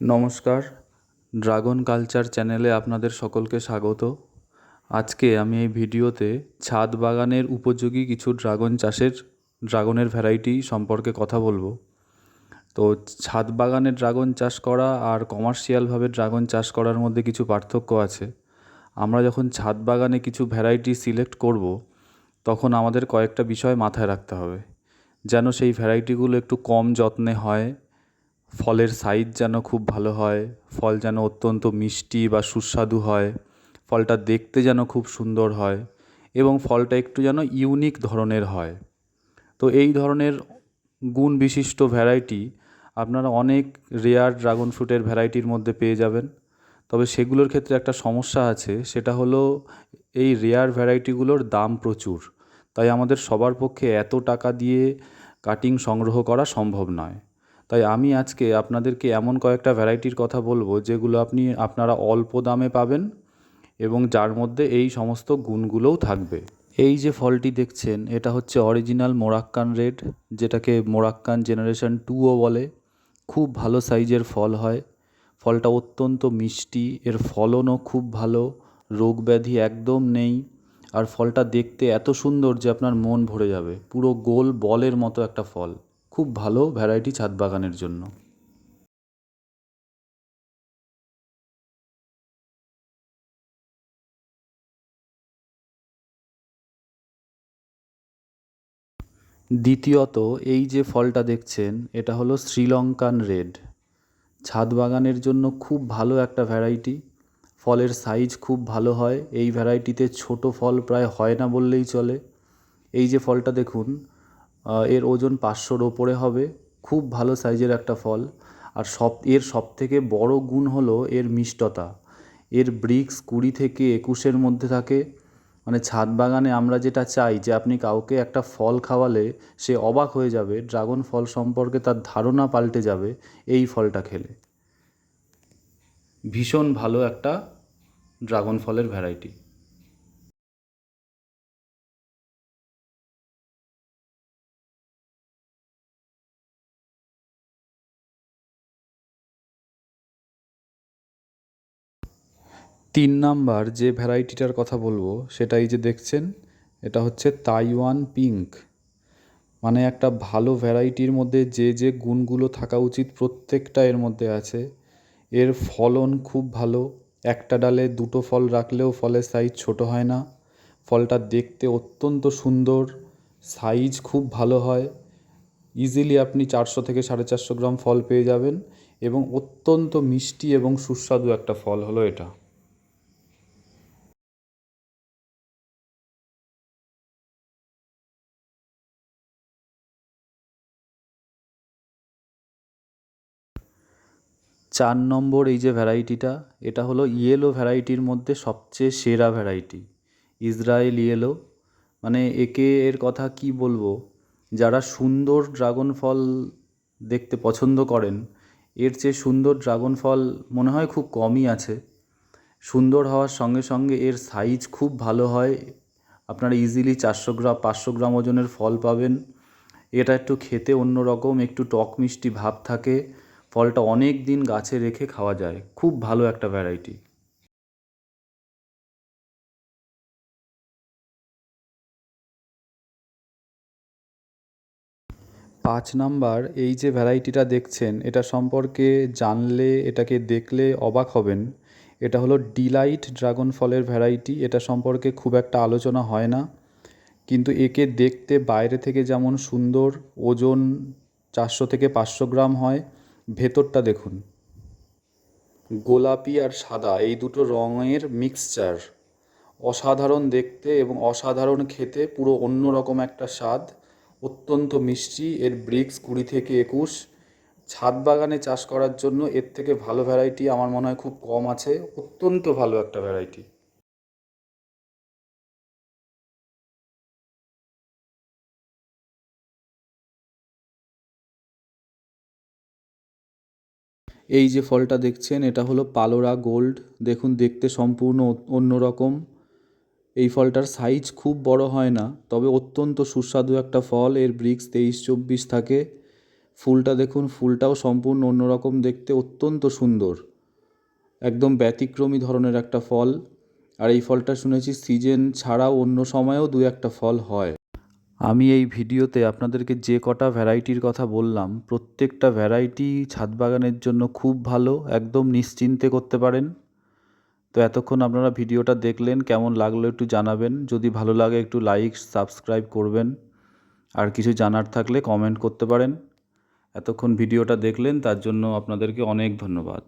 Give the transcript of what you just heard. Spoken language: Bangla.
নমস্কার। ড্রাগন কালচার চ্যানেলে আপনাদের সকলকে স্বাগত। আজকে আমি এই ভিডিওতে ছাদ বাগানের উপযোগী কিছু ড্রাগন চাষের, ড্রাগনের ভ্যারাইটি সম্পর্কে কথা বলব। তো ছাদ বাগানে ড্রাগন চাষ করা আর কমার্শিয়ালভাবে ড্রাগন চাষ করার মধ্যে কিছু পার্থক্য আছে। আমরা যখন ছাদ বাগানে কিছু ভ্যারাইটি সিলেক্ট করব, তখন আমাদের কয়েকটা বিষয় মাথায় রাখতে হবে। যেন সেই ভ্যারাইটিগুলো একটু কম যত্নে হয় ফলের সাইজ যেন খুব ভালো হয়, ফল যেন অত্যন্ত মিষ্টি বা সুস্বাদু হয়, ফলটা দেখতে যেন খুব সুন্দর হয় এবং ফলটা একটু যেন ইউনিক ধরনের হয়। তো এই ধরনের গুণ বিশিষ্ট ভ্যারাইটি আপনারা অনেক রেয়ার ড্রাগন ফ্রুটের ভ্যারাইটির মধ্যে পেয়ে যাবেন। তবে সেগুলোর ক্ষেত্রে একটা সমস্যা আছে, সেটা হলো এই রেয়ার ভ্যারাইটিগুলোর দাম প্রচুর। তাই আমাদের সবার পক্ষে এত টাকা দিয়ে কাটিং সংগ্রহ করা সম্ভব নয়। তাই আমি আজকে আপনাদেরকে এমন কয়েকটা ভ্যারাইটির কথা বলব যেগুলো আপনি, আপনারা অল্প দামে পাবেন এবং যার মধ্যে এই সমস্ত গুণগুলোও থাকবে। এই যে ফলটি দেখছেন, এটা হচ্ছে অরিজিনাল মোরাক্কান রেড, যেটাকে মোরাক্কান জেনারেশন টুও বলে। খুব ভালো সাইজের ফল হয়। ফলটা অত্যন্ত মিষ্টি, এর ফলনও খুব ভালো, রোগ ব্যাধি একদম নেই। আর ফলটা দেখতে এত সুন্দর যে আপনার মন ভরে যাবে। পুরো গোল বলের মতো একটা ফল। খুব ভালো ভ্যারাইটি ছাদ বাগানের জন্য। দ্বিতীয়ত, এই যে ফলটা দেখছেন, এটা হলো শ্রীলঙ্কান রেড। ছাদ বাগানের জন্য খুব ভালো একটা ভ্যারাইটি ফলের সাইজ খুব ভালো হয়। এই ভ্যারাইটিতে ছোট ফল প্রায় হয় না বললেই চলে। এই যে ফলটা দেখুন এর ওজন পাঁচশোর ওপরে হবে। খুব ভালো সাইজের একটা ফল। আর সব, এর সবথেকে বড় গুণ হলো এর মিষ্টতা। এর ব্রিক্স কুড়ি থেকে একুশের মধ্যে থাকে। মানে ছাদ বাগানে আমরা যেটা চাই যে আপনি কাউকে একটা ফল খাওয়ালে সে অবাক হয়ে যাবে, ড্রাগন ফল সম্পর্কে তার ধারণা পাল্টে যাবে এই ফলটা খেলে। ভীষণ ভালো একটা ড্রাগন ফলের ভ্যারাইটি। তিন নাম্বার যে ভ্যারাইটিটার কথা বলব সেটা এই যে দেখছেন, এটা হচ্ছে তাইওয়ান পিঙ্ক। মানে একটা ভালো ভ্যারাইটির মধ্যে যে যে গুণগুলো থাকা উচিত প্রত্যেকটা এর মধ্যে আছে। এর ফলন খুব ভালো, একটা ডালে দুটো ফল রাখলেও ফলের সাইজ ছোট হয় না। ফলটা দেখতে অত্যন্ত সুন্দর সাইজ খুব ভালো হয়। ইজিলি আপনি চারশো থেকে সাড়ে চারশো গ্রাম ফল পেয়ে যাবেন এবং অত্যন্ত মিষ্টি এবং সুস্বাদু একটা ফল হলো এটা। চার নম্বর এই যে ভ্যারাইটিটা, এটা হলো ইয়েলো ভ্যারাইটির মধ্যে সবচেয়ে সেরা ভ্যারাইটি, ইসরায়েল ইয়েলো। মানে একে এর কথা কি বলব, যারা সুন্দর ড্রাগন ফল দেখতে পছন্দ করেন, এর চেয়ে সুন্দর ড্রাগন ফল মনে হয় খুব কমই আছে। সুন্দর হওয়ার সঙ্গে সঙ্গে এর সাইজ খুব ভালো হয়, আপনারা ইজিলি চারশো গ্রাম, পাঁচশো গ্রাম ওজনের ফল পাবেন। এটা একটু খেতে অন্যরকম, একটু টক মিষ্টি ভাব থাকে ফলটা অনেক দিন গাছে রেখে খাওয়া যায়। খুব ভালো একটা ভ্যারাইটি পাঁচ নাম্বার, এই যে ভ্যারাইটিটা দেখছেন, এটা সম্পর্কে জানলে, এটাকে দেখলে অবাক হবেন। এটা হলো ডিলাইট ড্রাগন ফলের ভ্যারাইটি এটা সম্পর্কে খুব একটা আলোচনা হয় না। কিন্তু একে দেখতে বাইরে থেকে যেমন সুন্দর, ওজন চারশো থেকে পাঁচশো গ্রাম হয়। ভেতরটা দেখুন। গোলাপি আর সাদা, এই দুটো রঙের মিক্সচার অসাধারণ দেখতে এবং অসাধারণ খেতে, পুরো অন্য রকম একটা স্বাদ। অত্যন্ত মিষ্টি, এর ব্রিক্স কুড়ি থেকে একুশ। ছাদ বাগানে চাষ করার জন্য এর থেকে ভালো ভ্যারাইটি আমার মনে হয় খুব কম আছে। অত্যন্ত ভালো একটা ভ্যারাইটি এই যে ফলটা দেখছেন, এটা হলো পালোরা গোল্ড। দেখুন, দেখতে সম্পূর্ণ অন্য রকম এই ফলটার সাইজ খুব বড় হয় না, তবে অত্যন্ত সুস্বাদু একটা ফল। এর ব্রিক্স তেইশ চব্বিশ থাকে। ফুলটা দেখুন, ফুলটাও সম্পূর্ণ অন্যরকম দেখতে, অত্যন্ত সুন্দর। একদম ব্যতিক্রমী ধরনের একটা ফল। আর এই ফলটা শুনেছি সিজন ছাড়াও অন্য সময়েও দু একটা ফল হয়। আমি এই ভিডিওতে আপনাদেরকে যে কটা ভ্যারাইটির কথা বললাম, প্রত্যেকটা ভ্যারাইটি ছাদ বাগানের জন্য খুব ভালো, একদম নিশ্চিন্তে করতে পারেন। তো এতক্ষণ আপনারা ভিডিওটা দেখলেন, কেমন লাগল একটু জানাবেন। যদি ভালো লাগে একটু লাইক, সাবস্ক্রাইব করবেন। আর কিছু জানার থাকলে কমেন্ট করতে পারেন। এতক্ষণ ভিডিওটা দেখলেন, তার জন্য আপনাদেরকে অনেক ধন্যবাদ।